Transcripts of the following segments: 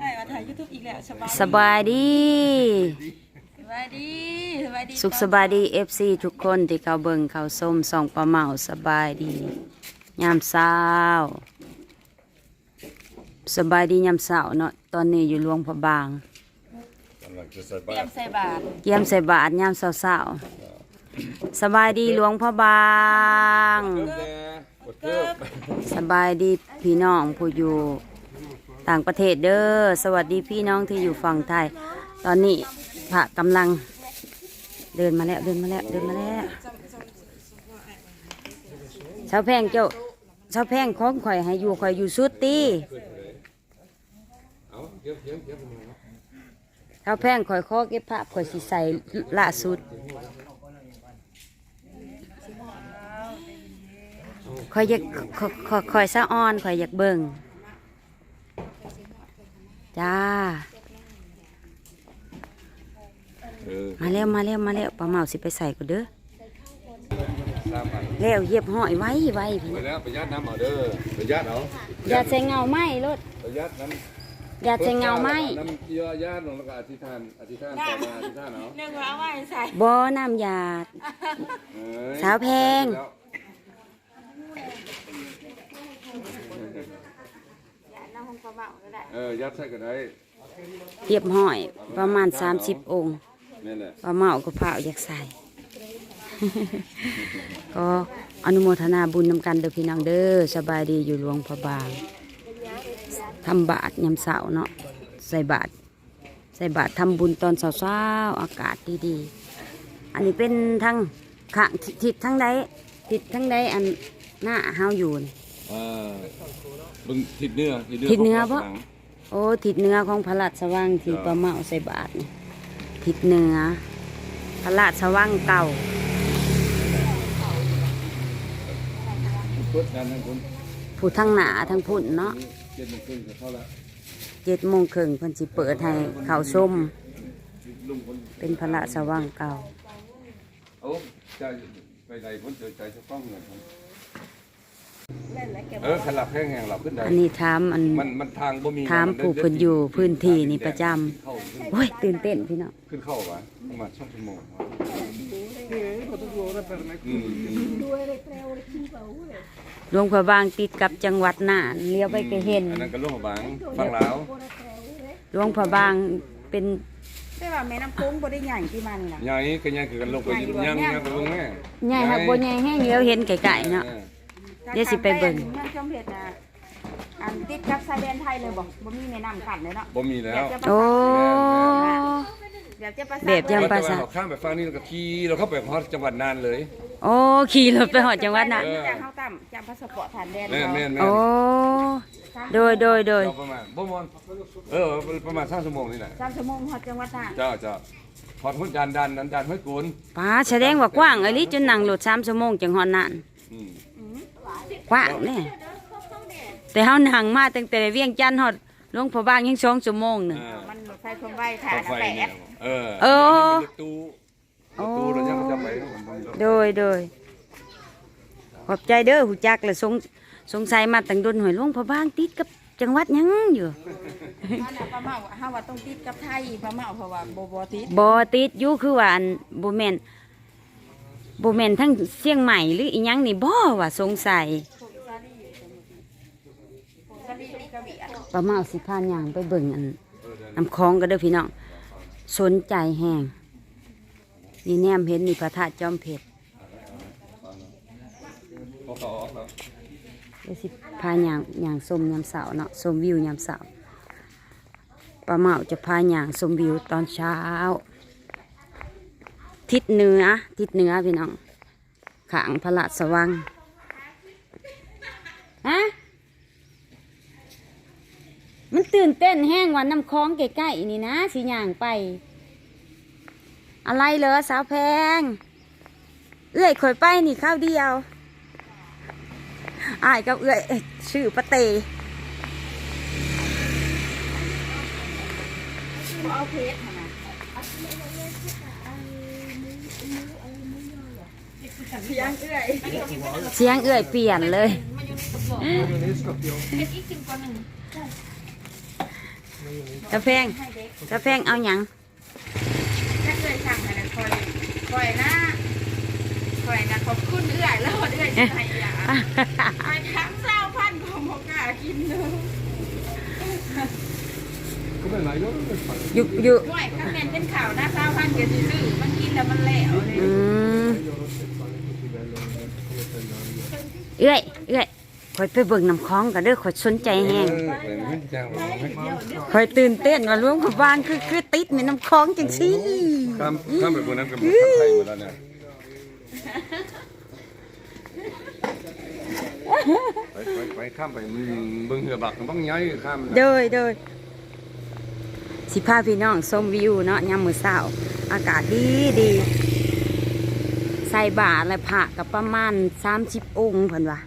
ได้มาถ่ายยูทูบอีกแล้วสบายสบายดี สบายดีสบายดีสุขสบายดีเอฟซีทุกคนที่เขาเบิ่งเขาส้มส่องปลาเมาสบายดี ยามเช้า สบายดียามเช้าเนาะ ตอนนี้อยู่หลวงพระบาง กำลังจะใส่เตรีบายตมรใส่บาตรเยี่ยมใส่บาตรยามเช้าๆสบายดีหลวงพระบางเริ่มแดงกดเริ่มสบายดีพี่น้องผู้อยู่ ต่างประเทศเด้อสวัสดีพี่น้องที่อยู่ฝั่งไทย ตอนนี้พระกำลังเดินมาแล้วเดินมาแล้วเดินมาแล้วชาวแพงเจ้าชาวแพงของข่อยให้อยู่ข่อยอยู่สุดตีชาวแพงข่อยขอเก็บภาพข่อยสิใสล่าสุดข่อยอยากขอขอข่อยสะอ้อนข่อยอยากเบิ่ง จ้าเออมาแล้วมาแล้วมาแล้วปลาเมาสิไปใส่กูเด้อสามพันแล้วเหยียบห้อยไว้ไว้พี่ไปแล้วประหยัดน้ำเอาเด้อประหยัดเอาอย่าใส่เงาไหมรถประหยัดน้ำอย่าใส่เงาไหมน้ำเกี่ยวญาติลงแล้วก็อธิษฐานอธิษฐานต่อมาอธิษฐานเอาหนึ่งว่าเอาไว้ใส่บ่อน้ำยาดเอ้ยสาวแพง แล้วอย่าน้ำห้องปลาเมาก็ได้เออยัดใส่ก็ได้เหยียบห้อยประมาณ 30 องค์นี่นแหละปลาเมาก็เผาอยากใส่ ก็อนุโมทนาบุญนำกันเด้อพี่น้องเด้อสบายดีอยู่หลวงพระบางทำบาตรยามเสาร์เนาะใส่บาตรใส่บาตรทำบุญตอนเช้าๆอากาศดีๆ อันนี้เป็นทั้งข้างทิศทั้งใดทิศทั้งใดอันหน้าเฮาอยู่นี่ อ่าบึงทิศเหนือทิศเหนือของปะหลังโอ้ทิศเหนือของพระราชวังที่ประเมาใส่บาตรนี่ทิศเหนือพระราชวังเก่าพุทธนั่นนั่นคุณผู้ทั้งหนาทั้งพุ่นเนาะเจ็ดโมงครึ่งก็เข้าละเจ็ดโมงครึ่งเพิ่นสิเปิดให้เขาชมลุงคนเป็นพระราชวังเก่าโอ้ใจไปไหนคนเจอใจจะต้องเงิน ผมเออขลับแห้งแห้งหลับขึ้นได้อันนี้ถามอัน มันมันทางบ่มีถามผู้เพิ่นอยู่พื้นที่นี่ประจำ เข้าขึ้นโอ้ยตื่นเต้นพี่น้องขึ้นเข้าวะประมาณชั่วโมงวะ อืมอืมหลวงพระบางติดกับจังหวัดน่านเลี้ยวไปก็เห็นอันนั้นก็ลงมาบางฟังลาวหลวงพระบางเป็นแต่ว่าแม่น้ำโค้งบ่ได้ใหญ่ที่มันน่ะใหญ่ก็ยังคือกันลงไปยังยังไปเบิ่งแม่ ใหญ่หักบ่ใหญ่แห้งเลี้ยวเห็นไกลๆเนาะ เดี๋ยวสิไปเบิ่ง เมืองจอมเพชรน่ะอันติดกับชายแดนไทยเลยบ่บ่มีแม่น้ำขัดเลยเนาะบ่มีแล้วแบบจะประโอ้ แบบจะประสาทแบบยังแต่ว่าเราข้ามไปฝั่งนี้แล้วก็ขี่เราเข้าไปฮอดจังหวัดน่านเลยโอ้ขี่รถไปหอดจังหวัดน่ะเออจากเข้าต่ำจากพาสปอร์ตผ่านแดนแม่นแม่นแม่นโอ้โดยโดยโดยเราประมาณบ่มอนเออประมาณ3ชั่วโมงนี่แหละสามชั่วโมงฮอดจังหวัดน่านเจ้าเจ้าฮอดหุ่นดันดันดันดันห้วยกูนป้าแสดงว่ากว้างเอ้ลิจนนั่งรถ3ชั่วโมงจังฮอดนั่นอืม กว้างแน่แต่เฮานั่งมาตั้งแต่เวียงจันทน์ฮอดหลวงพระบางยัง2ชั่วโมงหนึงเออมันรถไฟความไวถ่าต่นอไฟแปเนี่ยดเออเออรถตู้รถตู้เรายังจะไปโดยโดยขอบใจเด้อหูจักและสงสงสัยมาตั้งดนหอยหลวงพระบางติดกับจังหวัดหยังอยู่อันน่ะปลาเมาเฮาว่าต้องติดกับไทยปลาเมาเพราะว่าบ่บ่ติดบ่ติดอยู่คือว่าอันบ่แม่นบ่แม่นทั้งเชียงใหม่หรืออีหยังนี่บ่ว่าสงสัย สลีกระ บี่อะป้าเมาสิพาย่างไปเบิ่งอันน้ำคลองก็เด้อพี่น้องสนใจแฮงนี่แนมเห็นนี่พระธาตุจอมเพชรพอเขาออกแล้วเดี๋ยวสิพายางยางชมยามเช้าเนาะชมวิวยามเช้าป้าเมาจะพายางชมวิวตอนเช้า ทิศเหนือทิศเหนือพี่น้องขางพระราชวังฮะ มันตื่นเต้นแห้งวันน้ำคลองใกล้ๆนี่นะสิย่างไป อะไรเหรอสาวแพง เอื้อยข่อยไปนี่ข้าวเดียวอายกับเอื้อยเอ้ยชื่อปะเตเอาเพชรหั่นน่ะเสียงเอื้อยเสียงเอื้อยเปลี่ยนเลย ตะแพงให้เด็กตะแพงเอาหยังถ้าเคยสั่งอะไรคอยคอยนะคอยนะขอบคุณเอื้อยแล้วเอื้อยจะให้ยาคอยทั้งเศร้าพันของหมกล้ากินเลย Come mai non lo fai? อยู่อยู่ห่วยข้างแม่นเป็นข่าวนะเศร้าพันก็ซื้อมันกินแล้วมันแหลวเลยอืม Io non so fare così bello come prendere. เอ้ยเอ้ย คอยไปเบิ่งน้ำคลองกันเด้อคอยสนใจแฮงคอยตื่นเต้นว่าหลวงพระบางคือคือติดในน้ำคลองจังซี่ Cam, cam è buona anche per fare quella ne. Phải phải phải cam phải bưng hửa bạc băng nháy cam. โดยโดยสิพาพี่น้องชมวิวเนาะยามมื้อเช้า อากาศดีดีใส่บาตรและพระกับประมาณ30องค์เพิ่นว่า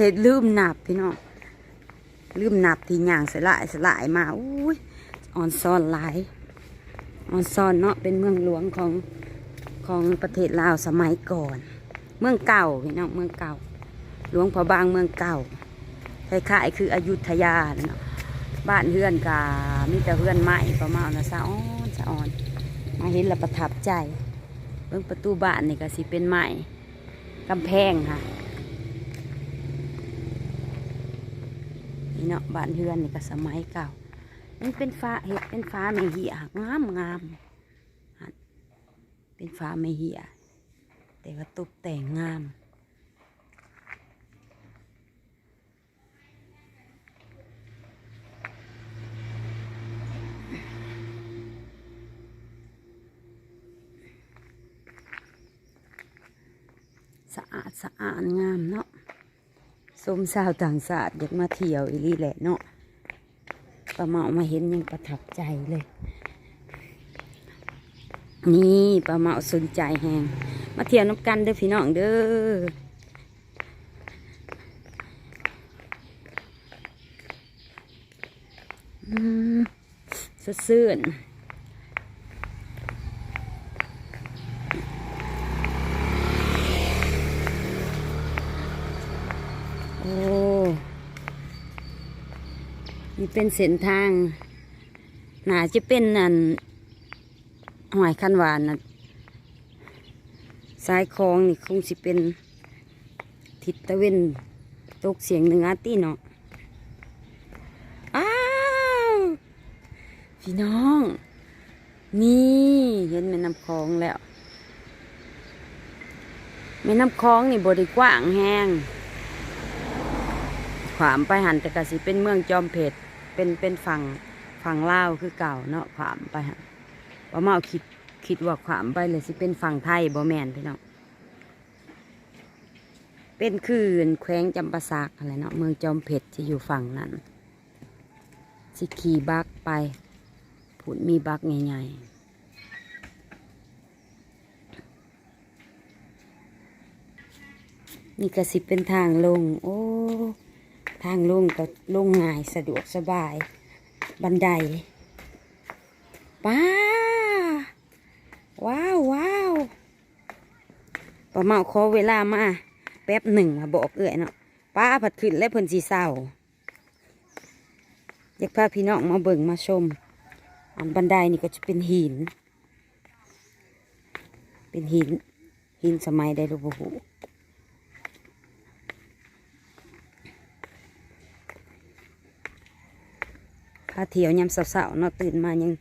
แต่ลืมหนับพี่น้องลืมหนับที่ย่างสลายสลายมาอุ้ยออนซ่อนหลายออนซ่อนเนาะเป็นเมืองหลวงของของประเทศลาวสมัยก่อน เมืองเก่าพี่น้องเมืองเก่า หลวงพระบางเมืองเก่าคล้ายๆคืออยุธยาเนาะบ้านเฮือนกามีแต่เฮือนใหม่ประมาณนะสะอ้อนสะอ่อน มาเห็นแล้วประทับใจ เบิ่งประตูบ้านนี่ก็สิเป็นไม้กำแพงค่ะ นี่เนาะบ้านเฮือนนี่ก็สมัยเก่ามันเป็นฟ้าเห็ดเป็นฟ้าไม่เหี่ยงามงามเป็นฟ้าไม่เหี่ยแต่ว่าตกแต่งงามสะอาดสะอาดงามเนาะ สมสาวต่างศาสตร์อยากมาเที่ยวอีลีแหละเนาะป้าเมามาเห็นยังประทับใจเลย นี่ป้าเมาสนใจแหงมาเที่ยวน้ำกันเด้อพี่น้องเด้อสดชื่น โอ้ นี่ เป็นเส้นทางน่าจะเป็นนั่นหอยคันหวานนะสายคลองนี่คงสิเป็นทิศตะเวนตกเสียงเหนือตีเนาะอ้าวพี่น้อง นี่เห็นแม่น้ำคลองแล้วแม่น้ำคลองนี่บริกว้างแห้งขวามไปหันแต่กะสิเป็นเมืองจอมเพชร เป็นเป็นฝั่งฝั่งลาวคือเก่าเนาะขวามไปหันว่ามาเอาคิดคิดว่าขวามไปเลยสิเป็นฝั่งไทยบ่แมนพี่น้องเป็นคืนแขวงจำปาสักอะไรเนาะเมืองจอมเพชรที่อยู่ฝั่งนั้นสิขี่บักไปผุดมีบักใหญ่ๆนี่ก็สิเป็นทางลง โอ้ ทางลงก็ลงง่ายสะดวกสบาย บันไดป้าว้าวว้าวป้าเมาขอเวลามาแป๊บหนึ่งมาบอกเอื่อยเนาะป้าผัดขึ้นและเพิ่นสีเศร้าอยากพาพี่น้องมาเบิ่งมาชม อันบันไดนี่ก็จะเป็นหิน เป็นหิน หินสมัยใดรูปหู พาเที่ยวยามเสาวๆเนาะตื่นมายัง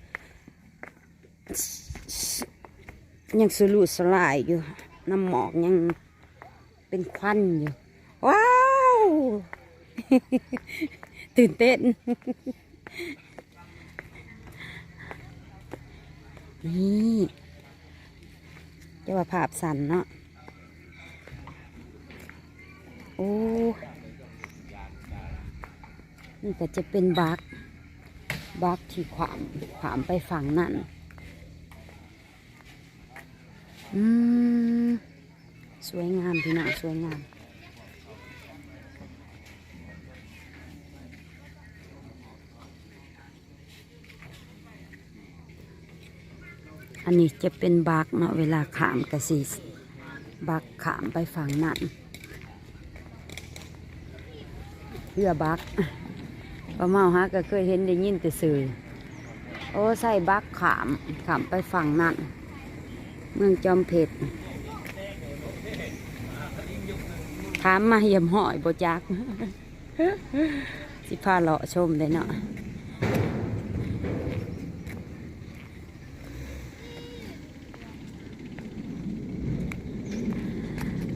ยังสลุสลายอยู่ น้ำหมอกยังเป็นควันอยู่ ว้าว ตื่นเต้น นี่จะว่าภาพสันเนาะ โอ้ นี่ก็จะเป็นบัก บักที่ขวามขวามไปฝั่งนั่นอืมสวยงามพี่น้องสวยงามอันนี้จะเป็นบักเนาะเวลาขามกระสีบักขามไปฝั่งนั่นเพื่อบัก ป้าเมาฮะก็เคยเห็นได้ยินแต่สื่อโอ้ใส่บักขามขามไปฝั่งนั่นเมืองจอมเพชรถามมาเยี่ยมหอยบจัก สิพาเลาะชมได้เนาะ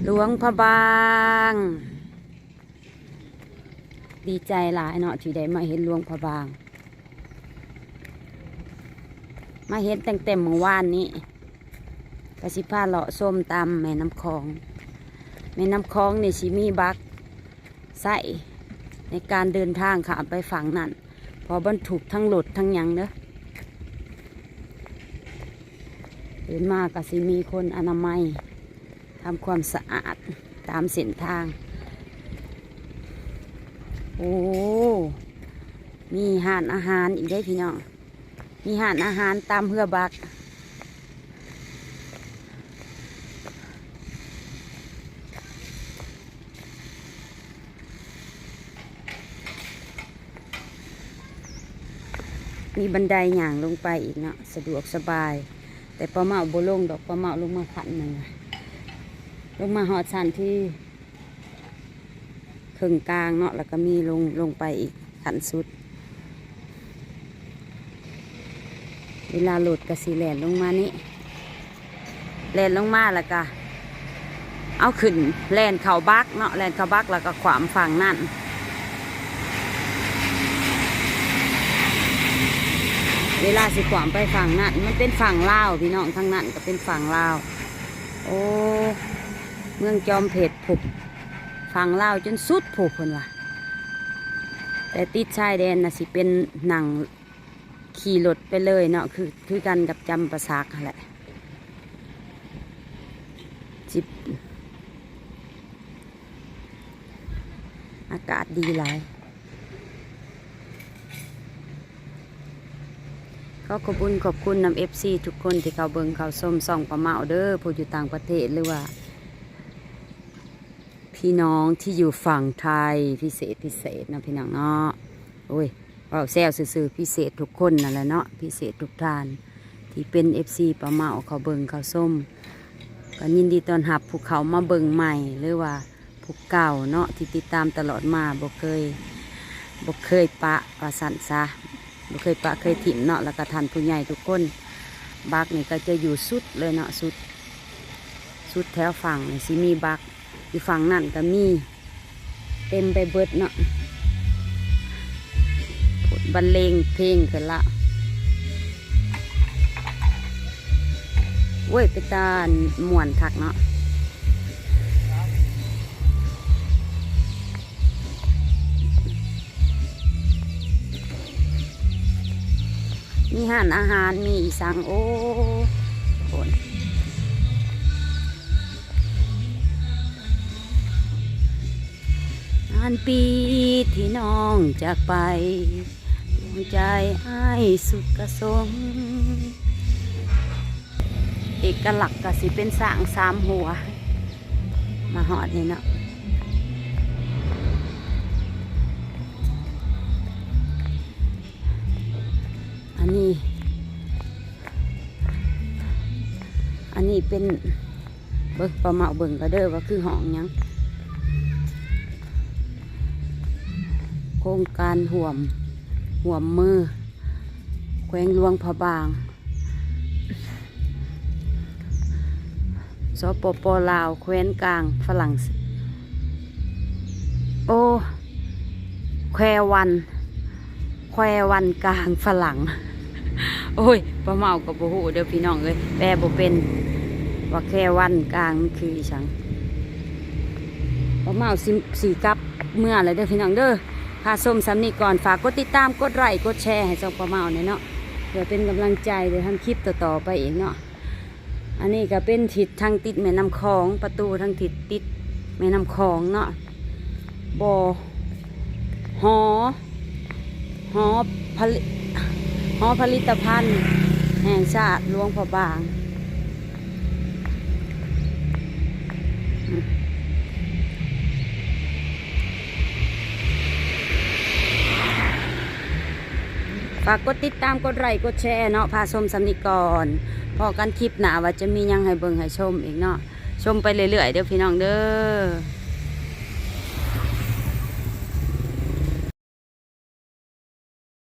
หลวงพระบาง ดีใจหลายเนาะที่ได้มาเห็นหลวงพระบาง มาเห็นเตั้งแต่เมื่อวานนี้กระสิพาเลาะส้มตำแม่น้ำคลอง แม่น้ำคลองนี่สิมีบักใส่ในการเดินทางขามไปฝั่งนั่นพอบรรทุกทั้งรถทั้งยังเด้อเดินมากก็สิมีคนอนามัยทำความสะอาดตามเส้นทาง โอ้ มีหานอาหารอีกได้พี่น้อง มีหานอาหารตามเพื่อบัก มีบันไดหย่างลงไปอีกเนาะสะดวกสบาย แต่ปลาเมาโบลงดอกปลาเมาลงมาขันหนึ่งอะลงมาหอดสันที่ รึ่งกลางเนาะแล้วก็มีลงลงไปอีกขันสุด เวลาโหลดกระสีแหลนลงมานี่แหลนลงมาแล้วก็เอาขึ้นแลนเข่าบักเนาะแลนเข่าบักแล้วก็ขวามฝั่งนั่นเวลาสิขวามไปฝั่งนั่นมันเป็นฝั่งลาวพี่น้องทางนั้นก็เป็นฝั่งลาวโอ้เมืองจอมเพชรผุบ ฝั่งลาจนสุดผุบคนว่ะแต่ติดชายแดนนะสิเป็นหนังขี่รถไปเลยเนาะคือคือกันกับจำประสากแหละจิบอากาศดีหลายก็ขอบคุณขอบคุณนำเอฟซีทุกคนที่เขาเบิงเขาส้มส่องประเมาเด้อผู้อยู่ต่างประเทศหรือว่า พี่น้องที่อยู่ฝั่งไทยพิเศษพิเศษนะพี่น้องเนาะโอ้ยเราแซวซื่อพิเศษทุกคนนั่นแหละเนาะพิเศษทุกท่าน ที่เป็นเอฟซีประเมาเขาเบิงเขาส้มก็ยินดีตอนรับผู้เขามาเบิงใหม่หรือว่าผู้เก่าเนาะที่ติดตามตลอดมาบ่เคยบ่เคยปะประสันซะบ่เคยปะเคยถิ่มเนาะแล้วก็ทันผู้ใหญ่ทุกคนบักนี่ก็จะอยู่สุดเลยเนาะสุด สุดแถวฝั่งนี่สิมีบัก อยู่ฝั่งนั่นก็มี เต็มไปเบิดเนาะบรรเลงเพลงขึ้นละเว้ยไปตาม่วนคักเนาะมีห้านอาหารมีอีสังโอ้านปีที่น้องจากไปดวงใจอ้ายสุดกระสม เอกลักษณ์ก็สิเป็นสร้างสามหัว มาหอดนี่เนาะอันนี้ อันนี้เป็นเบิกประมาเบิ่งก็เด้อว่าคือห้องยัง โครงการห่วมห่วมมือ แขวงหลวงพระบางสปปลาวแคว้นกลางฝรั่งโอ้แคววัน แคววันกลางฝรั่ง โอ้ยป้าเมากับบ่ฮู้เด้อพี่น้องเอ้ยแปลบ่เป็นว่าแคววันกลางมันคืออีสังป้าเมาสิสีกลับเมื่อเลยเด้อพี่น้องเด้อ พาส้มสำนีก่อนฝากกดติดตามกดไลค์กดแชร์ให้ช่องป้าเมาหน่อยเนาะเพื่อเป็นกำลังใจเดี๋ยวทำคลิปต่อๆไปอีกเนาะอันนี้ก็เป็นทิศทางติดแม่น้ำคลองประตูทางทิศติดแม่น้ำคลองเนาะบ่อหอหอผลิตหอผลิตภัณฑ์ แห่งชาติหลวงพระบาง ฝากกดติดตามกดไลค์กดแชร์เนาะพาชมสำนิกรพอกันคลิปหนาว่าจะมียังให้เบิ่งให้ชมอีกเนาะชมไปเรื่อยๆเดี๋ยวพี่น้องเด้อ